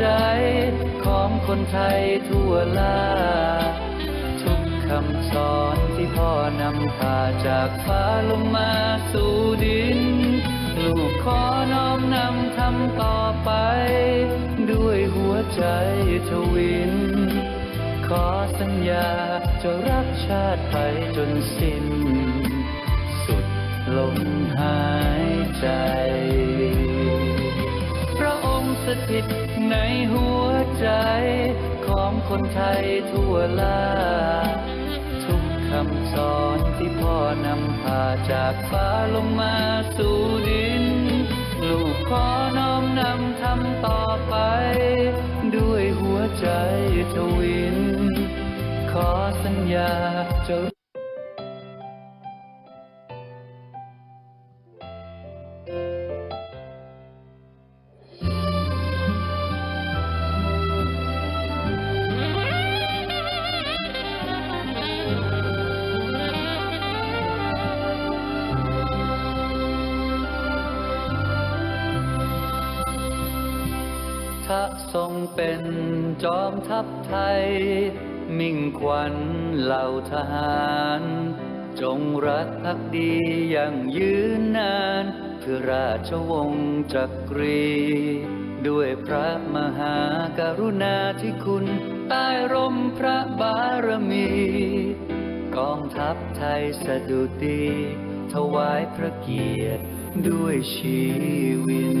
ใจของคนไทยทั่วลา ทุกคำสอนที่พ่อนำพาจากฟ้าลงมาสู่ดิน ลูกขอน้อมนำทำต่อไป ด้วยหัวใจทวิน ขอสัญญาจะรักชาติไปจนสิ้น สุดลมหายใจ ถิตในหัวใจ ของคนไทยทั่วลา ทุกคำสอนที่พ่อนำพาจากฟ้าลงมาสู่ดิน ลูกขอน้อมนำทำต่อไป ด้วยหัวใจทวิน ขอสัญญาจะ ถ้าทรงเป็นจอมทัพไทย มิ่งขวัญเหล่าทหาร จงรักภักดีอย่างยืนนานเพื่อราชวงศ์จักรี ด้วยพระมหากรุณาธิคุณใต้ร่มพระบารมี กองทัพไทยสะดุดี ถวายพระเกียรติด้วยชีวิน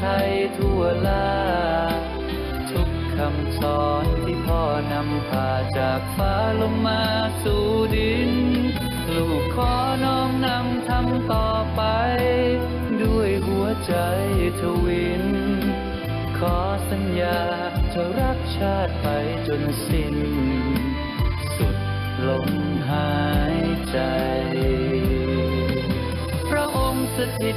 ไทยทั่วลา ทุกคำสอนที่พ่อนำพาจากฟ้าลงมาสู่ดิน ลูกขอน้อมนำทำต่อไป ด้วยหัวใจทวิน ขอสัญญาจะรักชาติไปจนสิ้น สุดลมหายใจ พระองค์สถิต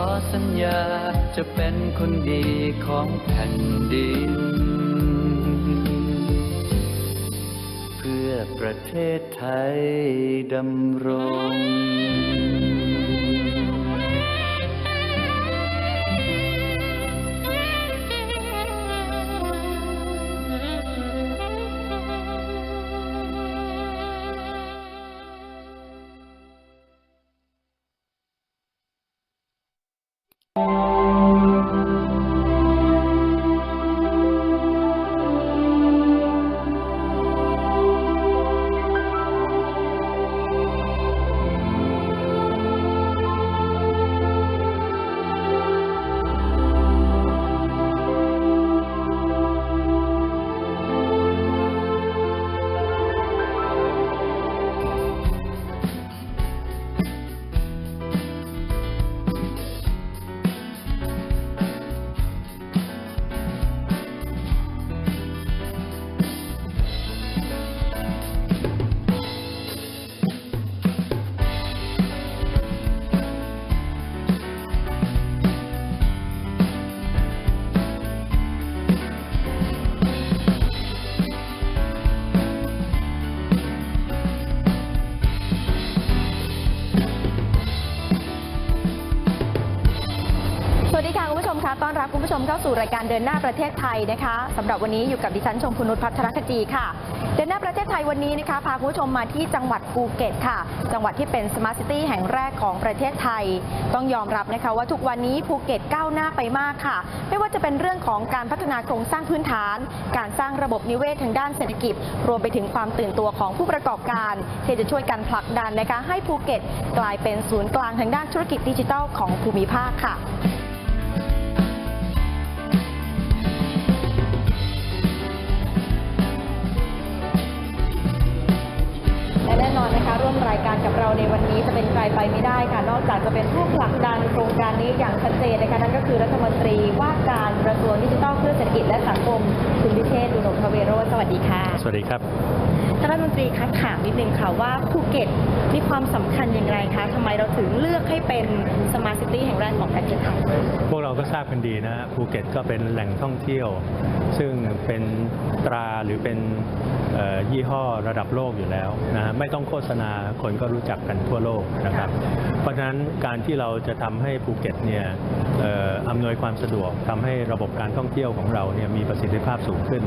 อสัญญาจะเป็นคนดีของแผ่นดิน เพื่อประเทศไทยดำรง คะต้อนรับคุณผู้ชมเข้าสู่รายการเดินหน้าประเทศไทยนะคะสำหรับวันนี้อยู่กับดิฉันชมพูนุชพัฒรคจีค่ะ เดินหน้าประเทศไทยวันนี้นะคะพาคุณผู้ชมมาที่จังหวัดภูเก็ตค่ะ จังหวัดที่เป็นสมาร์ทซิตี้แห่งแรกของประเทศไทย ต้องยอมรับนะคะว่าทุกวันนี้ภูเก็ตก้าวหน้าไปมากค่ะ ไม่ว่าจะเป็นเรื่องของการพัฒนาโครงสร้างพื้นฐาน การสร้างระบบนิเวศทางด้านเศรษฐกิจ รวมไปถึงความตื่นตัวของผู้ประกอบการที่จะช่วยกันผลักดันนะคะให้ภูเก็ตกลายเป็นศูนย์กลางทางด้านธุรกิจดิจิทัลของภูมิภาคค่ะ ไปไม่ได้ค่ะ นอกจากจะเป็นผู้ผลักดันโครงการนี้อย่างชัดเจนนะคะนั่นก็คือรัฐมนตรีว่าการกระทรวงดิจิทัลเพื่อเศรษฐกิจและสังคมคุณพิเชษฐ์ดุนกทเวโรจน์สวัสดีค่ะ สวัสดีครับท่านรัฐมนตรีคะถามนิดนึงค่ะว่าภูเก็ตมีความสำคัญอย่างไรคะทำไมเราถึงเลือกให้เป็นสมาร์ทซิตี้แห่งแรกของประเทศไทยพวกเราก็ทราบกันดีนะฮะภูเก็ตก็เป็นแหล่งท่องเที่ยว ซึ่งเป็นตราหรือเป็นเอ่อ ยี่ห้อระดับโลกอยู่แล้วนะฮะไม่ต้องโฆษณาคนก็รู้จักกันทั่วโลกนะครับ เพราะฉะนั้นการที่เราจะทำให้ภูเก็ตเนี่ยเอ่ออำนวยความสะดวกทำให้ระบบการท่องเที่ยวของเราเนี่ยมีประสิทธิภาพสูงขึ้น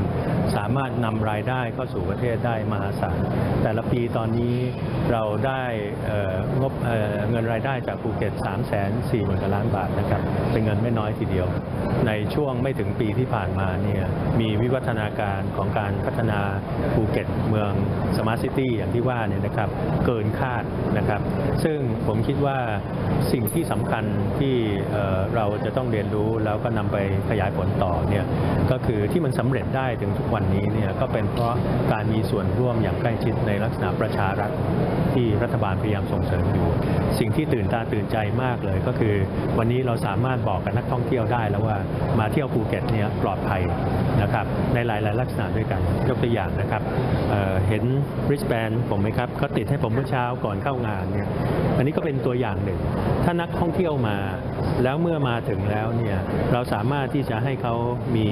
สามารถนำรายได้เข้าสู่ประเทศได้มหาศาลแต่ละปีตอนนี้เราได้เอ่องบเอ่อเงินรายได้จากภูเก็ต 3 4 0 0 0 0กว่าล้านบาทนะครับเป็นเงินไม่น้อยทีเดียว ในช่วงไม่ถึงปีที่ผ่านมาเนี่ยมีวิวัฒนาการของการพัฒนาภููเก็ตเมืองสมาร์ทซิตี้อย่างที่ว่าเนี่ยนะครับเกินคาดนะครับ ซึ่งผมคิดว่าสิ่งที่สำคัญที่เอ่อเราจะต้องเรียนรู้แล้วก็นำไปขยายผลต่อเนี่ยก็คือที่มันสำเร็จได้ถึงทุกวันนี้เนี่ยก็เป็นเพราะการมีส่วนร่วมอย่างใกล้ชิดในลักษณะประชารัฐที่รัฐบาลพยายามส่งเสริมอยู่ สิ่งที่ตื่นตาตื่นใจมากเลยก็คือ วันนี้เราสามารถบอกกับนักท่องเที่ยวได้แล้วว่ามาเที่ยวภูเก็ตเนี่ยปลอดภัยนะครับในหลาย ๆ ลักษณะด้วยกันยกตัวอย่างนะครับเเห็นริชแบนผมไหมครับเขาติดให้ผมเมื่อเช้าก่อนเข้างานเนี่ยอันนี้ก็เป็นตัวอย่างหนึ่ง ถ้านักท่องเที่ยวมา แล้วเมื่อมาถึงแล้วเนี่ยเราสามารถที่จะให้เขามี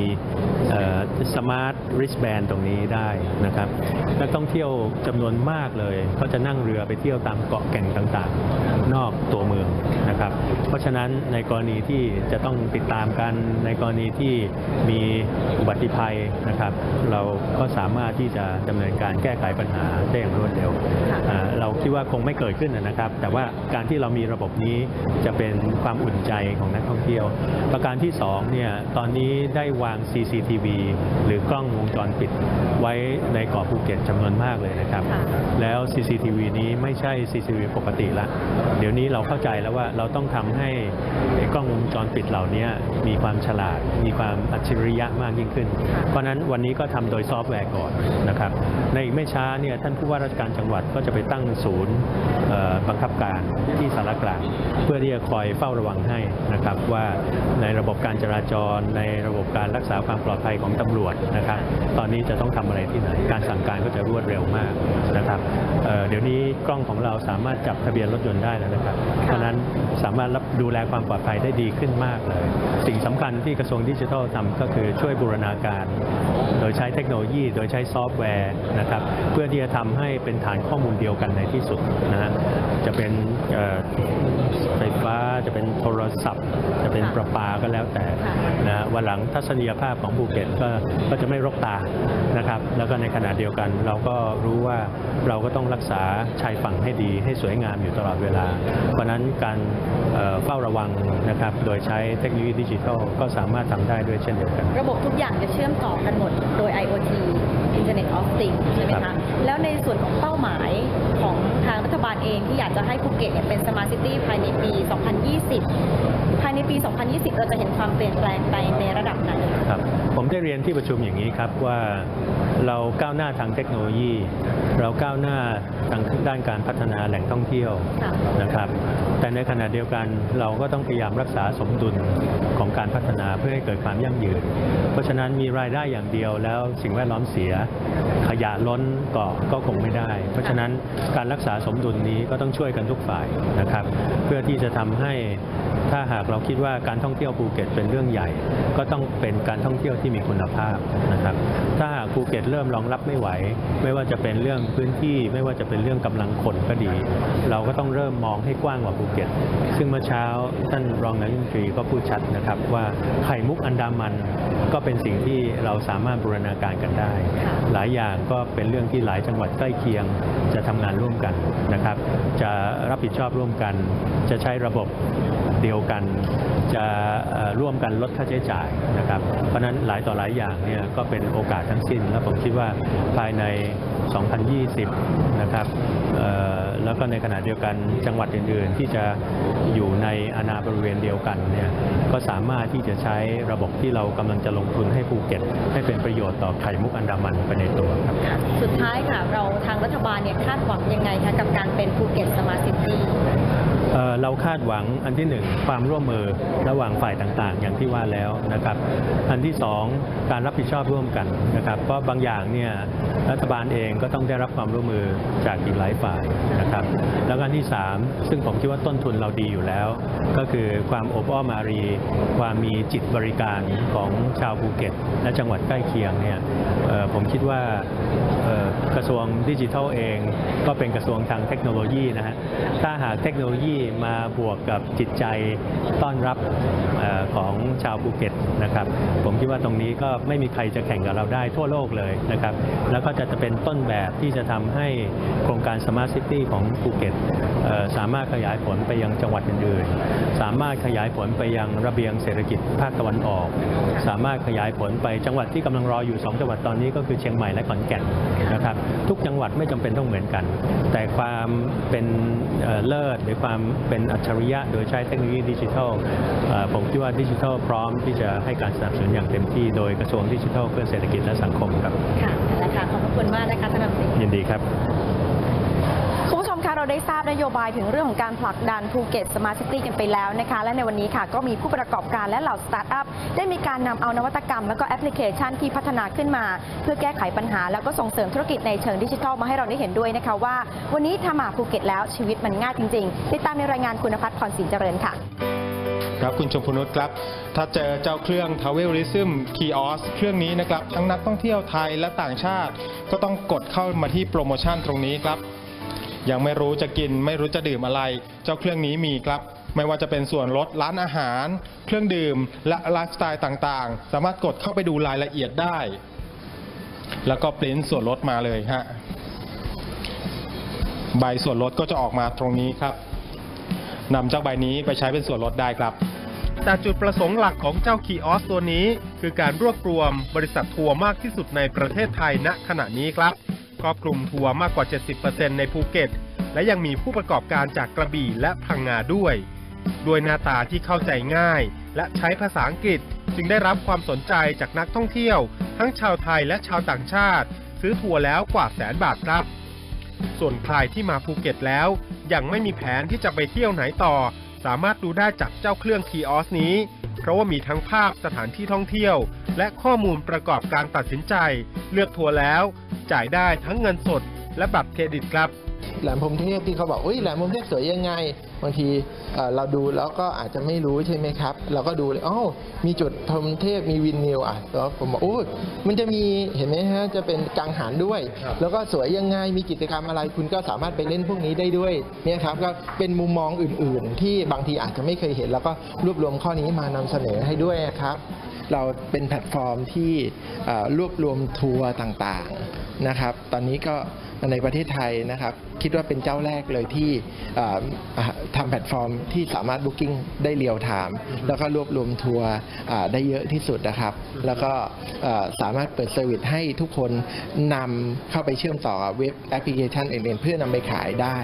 สมาร์ท wristband ตรงนี้ได้นะครับนักท่องเที่ยวจำนวนมากเลยเขาจะนั่งเรือไปเที่ยวตามเกาะแก่งต่างๆ นอกตัวเมืองนะครับ เพราะฉะนั้นในกรณีที่จะต้องติดตามกันในกรณีที่มีอุบัติภัยนะครับ เราก็สามารถที่จะดำเนินการแก้ไขปัญหาได้อย่างรวดเร็วค่ะอ่าเราคิดว่าคงไม่เกิดขึ้นนะครับ แต่ว่าการที่เรามีระบบนี้จะเป็นความอุ่นใจของนักท่องเที่ยว ประการที่สองเนี่ยตอนนี้ได้วาง CCTV หรือกล้องวงจรปิดไว้ในเกาะภูเก็ตจำนวนมากเลยนะครับค่ะแล้ว CCTV นี้ไม่ใช่ CCTV ปกติละ เดี๋ยวนี้เราเข้าใจแล้วว่าเราต้องทำให้ไอ้กล้องวงจรปิดเหล่านี้มีความฉลาด มีความอัจฉริยะมากยิ่งขึ้น เพราะฉะนั้นวันนี้ก็ทำโดยซอฟต์แวร์ก่อนนะครับ ในอีกไม่ช้าเนี่ยท่านผู้ว่าราชการจังหวัดก็จะไปตั้งศูนย์เอ่อบังคับการที่สารกลางเพื่อที่จะคอยเฝ้าระวังให้นะครับว่าในระบบการจราจร ในระบบการรักษาความปลอดภัยของตำรวจนะครับ ตอนนี้จะต้องทำอะไรที่ไหน การสั่งการก็จะรวดเร็วมากนะครับเอ่อเดี๋ยวนี้กล้องของเราสามารถจับทะเบียนรถยนต์ได้แล้วนะครับ เพราะฉะนั้นสามารถรับดูแลความปลอดภัยได้ดีขึ้นมากเลย สิ่งสำคัญที่กระทรวงดิจิทัลทำก็คือช่วยบูรณาการ โดยใช้เทคโนโลยี โดยใช้ซอฟต์แวร์นะครับเพื่อที่จะทำให้เป็นฐานข้อมูลเดียวกันในที่สุดนะฮะจะเป็นเอ่อไฟฟ้า จะเป็นโทรศัพท์ จะเป็นประปาก็แล้วแต่นะฮะวันหลังทัศนียภาพของภูเก็ตก็ก็จะไม่รกตานะครับแล้วก็ในขณะเดียวกัน เราก็รู้ว่าเราก็ต้องรักษาชายฝั่งให้ดีให้สวยงามอยู่ตลอดเวลา เพราะฉะนั้นการ เอ่อเฝ้าระวังนะครับ โดยใช้เทคโนโลยีดิจิทัลก็สามารถทำได้ด้วยเช่นเดียวกัน ระบบทุกอย่างจะเชื่อมต่อกันหมดโดย IoT Internet of Things ใช่ไหมครัคะบแล้วในส่วนของเป้าหมายของทางรัฐบาลเองที่อยากจะให้ภูเก็ตเนี่ยเป็น Smart City ภายในปี 2020 ภายในปี 2020 เราจะเห็นความเปลี่ยนแปลงไปในระดับไหนครับผมได้เรียนที่ประชุมอย่างนี้ครับว่าเราก้าวหน้าทางเทคโนโลยี เราก้าวหน้าทางด้านการพัฒนาแหล่งท่องเที่ยวค่ะนะครับ แต่ในขณะเดียวกันเราก็ต้องพยายามรักษาสมดุล ของการพัฒนาเพื่อให้เกิดความยั่งยืน เพราะฉะนั้นมีรายได้อย่างเดียวแล้วสิ่งแวดล้อมเสียขยะล้นก็ก็คงไม่ได้ เพราะฉะนั้นการรักษาสมดุลนี้ก็ต้องช่วยกันทุกฝ่ายนะครับ เพื่อที่จะทำให้ถ้าหากเราคิดว่าการท่องเที่ยวภูเก็ตเป็นเรื่องใหญ่ ก็ต้องเป็นการท่องเที่ยวที่มีคุณภาพนะครับ ถ้าหากภูเก็ตเริ่มรองรับไม่ไหว ไม่ว่าจะเป็นเรื่องพื้นที่ ไม่ว่าจะเป็นเรื่องกำลังคนก็ดี เราก็ต้องเริ่มมองให้กว้างกว่าภูเก็ต ซึ่งเมื่อเช้าท่านรองนายกรัฐมนตรีก็พูดชัดนะครับว่าไข่มุกอันดามันก็เป็นสิ่งที่เราสามารถบูรณาการกันได้ค่ะหลายอย่างก็เป็นเรื่องที่หลายจังหวัดใกล้เคียงจะทำงานร่วมกันนะครับ จะรับผิดชอบร่วมกัน จะใช้ระบบเดียวกัน จะเอ่อร่วมกันลดค่าใช้จ่ายนะครับ เพราะฉะนั้นหลายต่อหลายอย่างเนี่ยก็เป็นโอกาสทั้งสิ้น และผมคิดว่าภายใน 2020 นะครับแล้วก็ในขณะเดียวกันจังหวัดอื่นๆ ที่จะอยู่ในอาณาบริเวณเดียวกันเนี่ยก็สามารถที่จะใช้ระบบที่เรากำลังจะลงทุนให้ภูเก็ต ให้เป็นประโยชน์ต่อไข่มุกอันดามันไปในตัวครับสุดท้ายค่ะเราทางรัฐบาลเนี่ยคาดหวังยังไงคะกับการเป็นภูเก็ตสมาร์ทซิตี้ เราคาดหวังอันที่หนึ่งความร่วมมือระหว่างฝ่ายต่างๆ อย่างที่ว่าแล้วนะครับ อันที่สองการรับผิดชอบร่วมกันนะครับ เพราะบางอย่างเนี่ยรัฐบาลเองก็ต้องได้รับความร่วมมือจากอีกหลายฝ่ายนะครับ แล้วอันที่สามซึ่งผมคิดว่าต้นทุนเราดีอยู่แล้ว ก็คือความอบอ้อมอารี ความมีจิตบริการของชาวภูเก็ต และจังหวัดใกล้เคียงเนี่ยผมคิดว่า กระทรวงดิจิทัลเอง ก็เป็นกระทรวงทางเทคโนโลยีนะฮะถ้าหากเทคโนโลยีมาบวกกับจิตใจต้อนรับออของ ชาวภูเก็ตนะครับ ผมคิดว่าตรงนี้ก็ไม่มีใครจะแข่งกับเราได้ทั่วโลกเลยนะครับ แล้วก็จะเป็นต้นแบบที่จะทำให้โครงการ Smart City ของภูเก็ตสามารถขยายผลไปยังจังหวัดอื่นๆ สามารถขยายผลไปยังระเบียงเศรษฐกิจภาคตะวันออก สามารถขยายผลไปจังหวัดที่กำลังรออยู่ 2 จังหวัดตอนนี้ก็คือเชียงใหม่และขอนแก่นนะครับ ทุกจังหวัดไม่จำเป็นต้องเหมือนกัน แต่ความเป็นเลิศหรือความเป็นอัจฉริยะโดยใช้เทคโนโลยีดิจิทัลผมคิดว่าดิจิทัลพร้อมที่จะให้การสนับสนุนอย่างเต็มที่โดยกระทรวงดิจิทัลเพื่อเศรษฐกิจและสังคมครับ ค่ะนั่นแหละค่ะขอบพระคุณมากนะคะท่านรัฐมนตรียินดีครับคุณผู้ชมคะเราได้ทราบนโยบายถึงเรื่องของการผลักดันภูเก็ตสมาร์ทซิตี้กันไปแล้วนะคะ และในวันนี้ค่ะก็มีผู้ประกอบการและเหล่าสตาร์ทอัพได้มีการนำเอานวัตกรรม และก็แอปพลิเคชันที่พัฒนาขึ้นมา เพื่อแก้ไขปัญหา แล้วก็ส่งเสริมธุรกิจในเชิงดิจิทัลมาให้เราได้เห็นด้วยนะคะว่า วันนี้ถ้ามาภูเก็ตแล้วชีวิตมันง่ายจริงๆติดตามในรายงานคุณพัฒน์พรศรีเจริญค่ะ ครับคุณชมพนุชครับ ถ้าเจอเจ้าเครื่อง t r a v e l i s m Kiosk เครื่องนี้นะครับ ทั้งนักท่องเที่ยวไทยและต่างชาติ ก็ต้องกดเข้ามาที่โปรโมชั่นตรงนี้ครับ ยังไม่รู้จะกินไม่รู้จะดื่มอะไร เจ้าเครื่องนี้มีครับ ไม่ว่าจะเป็นส่วนลดร้านอาหาร เครื่องดื่ม และไลฟ์สไตล์ต่างๆ สามารถกดเข้าไปดูรายละเอียดได้ แล้วก็ปริ้นส่วนลดมาเลยฮะใบส่วนลดก็จะออกมาตรงนี้ครับนำเจ้าใบนี้ไปใช้เป็นส่วนลดได้ครับ แต่จุดประสงค์หลักของเจ้าคีออสตัวนี้ คือการรวบรวมบริษัททัวร์มากที่สุดในประเทศไทยณขณะนี้ครับครอบคลุมทัวร์มากกว่า 70%ในภูเก็ต และยังมีผู้ประกอบการจากกระบี่และพังงาด้วย ด้วยหน้าตาที่เข้าใจง่าย และใช้ภาษาอังกฤษจึงได้รับความสนใจจากนักท่องเที่ยว ทั้งชาวไทยและชาวต่างชาติ ซื้อทัวร์แล้วกว่าแสนบาทครับ ส่วนใครที่มาภูเก็ตแล้ว ยังไม่มีแผนที่จะไปเที่ยวไหนต่อ สามารถดูได้จากเจ้าเครื่องคีออสนี้ เพราะว่ามีทั้งภาพสถานที่ท่องเที่ยว และข้อมูลประกอบการตัดสินใจ เลือกทัวร์แล้ว จ่ายได้ทั้งเงินสด และบัตรเครดิตครับ แหลมพรหมเทพที่เขาบอกอุ้ยแหลมพรหมเทพสวยยังไง บางทีเอ่อเราดูแล้วก็อาจจะไม่รู้ใช่ไหมครับ เราก็ดูเลยอ๋อมีจุดพรหมเทพมีวินนิวอะแล้วผมบอกโอ้ยมันจะมีเห็นไหมฮะจะเป็นกังหันด้วย แล้วก็สวยยังไงมีกิจกรรมอะไร คุณก็สามารถไปเล่นพวกนี้ได้ด้วยเนี่ยครับก็เป็นมุมมองอื่น ๆ ที่บางทีอาจจะไม่เคยเห็น แล้วก็รวบรวมข้อนี้มานำเสนอให้ด้วยครับ เราเป็นแพลตฟอร์มที่รวบรวมทัวร์ต่างๆนะครับ ตอนนี้ก็ในประเทศไทยนะครับ คิดว่าเป็นเจ้าแรกเลยที่ทำแพลตฟอร์มที่สามารถ Booking ได้เรียลไทม์แล้วก็รวบรวมทัวร์ได้เยอะที่สุดนะครับ แล้วก็สามารถเปิดเซอร์วิสให้ทุกคนนำเข้าไปเชื่อมต่อเว็บแอปพลิเคชันอื่นๆเพื่อนำไปขายได้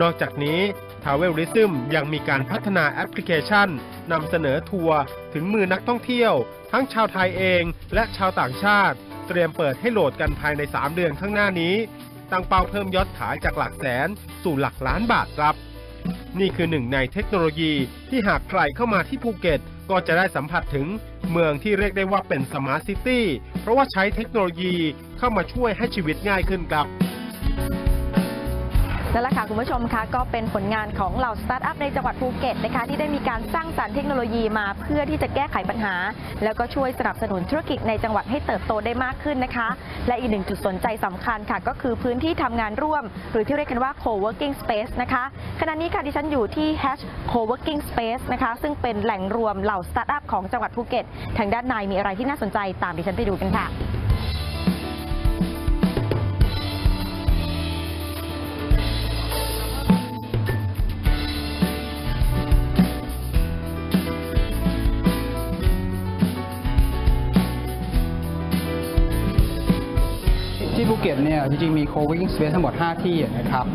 นอกจากนี้ t r a v e l i s m ยังมีการพัฒนาแอปพลิเคชันนำเสนอทัวร์ถึงมือนักท่องเที่ยว ทั้งชาวไทยเองและชาวต่างชาติ เตรียมเปิดให้โหลดกันภายใน 3 เดือนข้างหน้านี้ ตั้งเป้าเพิ่มยอดขายจากหลักแสนสู่หลักล้านบาทครับ นี่คือหนึ่งในเทคโนโลยีที่หากใครเข้ามาที่ภูเก็ต ก็จะได้สัมผัสถึงเมืองที่เรียกได้ว่าเป็นสมาร์ทซิตี้เพราะว่าใช้เทคโนโลยีเข้ามาช่วยให้ชีวิตง่ายขึ้นครับ นั่นแหละค่ะคุณผู้ชมคะก็เป็นผลงานของเหล่าสตาร์ทอัพในจังหวัดภูเก็ตนะคะที่ได้มีการสร้างสรรค์เทคโนโลยีมาเพื่อที่จะแก้ไขปัญหา แล้วก็ช่วยสนับสนุนธุรกิจในจังหวัดให้เติบโตได้มากขึ้นนะคะ และอีกหนึ่งจุดสนใจสำคัญค่ะ ก็คือพื้นที่ทำงานร่วม หรือที่เรียกกันว่า co-working space นะคะขณะนี้ค่ะดิฉันอยู่ที่ hash co-working space นะคะซึ่งเป็นแหล่งรวมเหล่าสตาร์ทอัพของจังหวัดภูเก็ตทางด้านในมีอะไรที่น่าสนใจตามดิฉันไปดูกันค่ะ เก็ตเนี่ยจริงๆมี co-working space ทั้งหมด 5 ที่นะครับ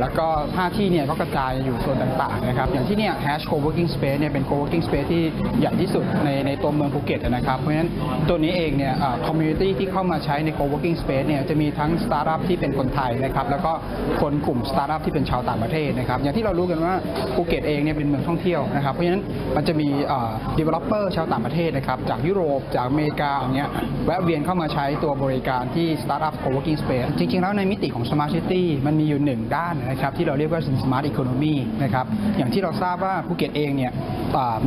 แล้วก็ 5 ที่เนี่ยก็กระจายอยู่ส่วนต่างๆนะครับอย่างที่เนี่ย hash co-working space เนี่ยเป็น co-working space ที่ใหญ่ที่สุดในในตัวเมืองภูเก็ตนะครับ เพราะฉะนั้นตัวนี้เองเนี่ยคอ่า community ที่เข้ามาใช้ใน co-working space เนี่ยจะมีทั้ง startup ที่เป็นคนไทยนะครับแล้วก็คนกลุ่ม startup ที่เป็นชาวต่างประเทศนะครับอย่างที่เรารู้กันว่าภูเก็ตเองเนี่ยเป็นเมืองท่องเที่ยวนะครับเพราะฉะนั้นมันจะมีอ่า developer ชาวต่างประเทศนะครับจากยุโรปจากอเมริกาอย่างเงี้ยแวะเวียนเข้ามาใช้ตัวบริการที่ Startup Co-working Space จริงๆ แล้วในมิติของ Smart City มันมีอยู่หนึ่งด้านนะครับที่เราเรียกว่าสมาร์ทอีโคโนมีนะครับอย่างที่เราทราบว่าภูเก็ตเองเนี่ย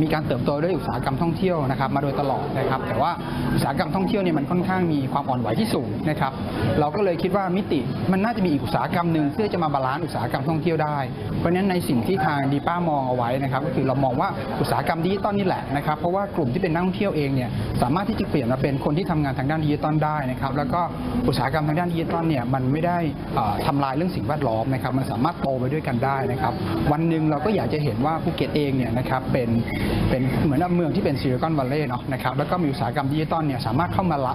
มีการเติบโตด้วยอุตสาหกรรมท่องเที่ยวนะครับมาโดยตลอดนะครับ แต่ว่าอุตสาหกรรมท่องเที่ยวเนี่ยมันค่อนข้างมีความอ่อนไหวที่สูงนะครับ เราก็เลยคิดว่ามิติมันน่าจะมีอีกอุตสาหกรรมหนึ่งที่อจะมาบาลานซ์อุตสาหกรรมท่องเที่ยวได้ เพราะฉะนั้นในสิ่งที่ทางดีป้ามองเอาไว้นะครับก็คือเรามองว่าอุตสาหกรรมดิจิตอลนี่แหละนะครับเพราะว่ากลุ่มที่เป็นนักท่องเที่ยวเองเนี่ยสามารถที่จะเปลี่ยนมาเป็นคนที่ทำงานทางด้านดิจิตอลได้นะครับแล้วก็อุตสาหกรรมทางด้านดิจิตอลเนี่ยมันไม่ได้เอ่อทำลายเรื่องสิ่งแวดล้อมนะครับมันสามารถโตไปด้วยกันได้นะครับวันหนึ่งเราก็อยากจะเห็นว่าภูเก็ตเองเนี่ยนะครับเป็นเป็นเหมือนเมืองที่เป็นซิลิคอนวัลเลย์เนาะนะครับแล้วก็มีอุตสาหกรรมดิจิตอลเนี่ยสามารถเข้ามาละ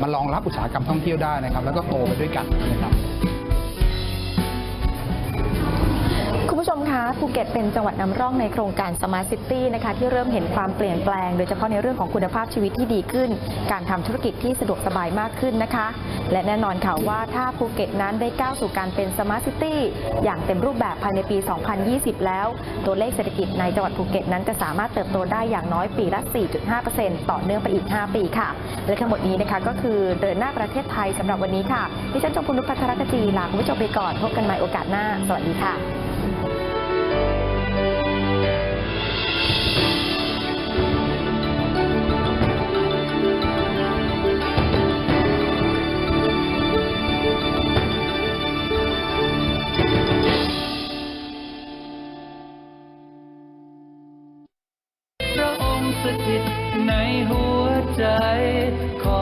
มารองรับอุตสาหกรรมท่องเที่ยวได้นะครับ แล้วก็โตไปด้วยกันนะครับ ผู้ชมคะภูเก็ตเป็นจังหวัดนำร่องในโครงการ Smart City นะคะที่เริ่มเห็นความเปลี่ยนแปลง โดยเฉพาะในเรื่องของคุณภาพชีวิตที่ดีขึ้น การทำธุรกิจที่สะดวกสบายมากขึ้นนะคะ และแน่นอนค่ะว่าถ้าภูเก็ตนั้นได้ก้าวสู่การเป็น Smart City อย่างเต็มรูปแบบภายในปี 2020 แล้ว ตัวเลขเศรษฐกิจในจังหวัดภูเก็ตนั้นจะสามารถเติบโตได้อย่างน้อยปีละ 4.5%ต่อเนื่องไปอีก 5 ปีค่ะ และทั้งหมดนี้นะคะก็คือเดินหน้าประเทศไทยสำหรับวันนี้ค่ะดิฉันจงพุนุพัทรกจีลาคุณผู้ชมไปก่อนพบกันใหม่โอกาสหน้า สวัสดีค่ะ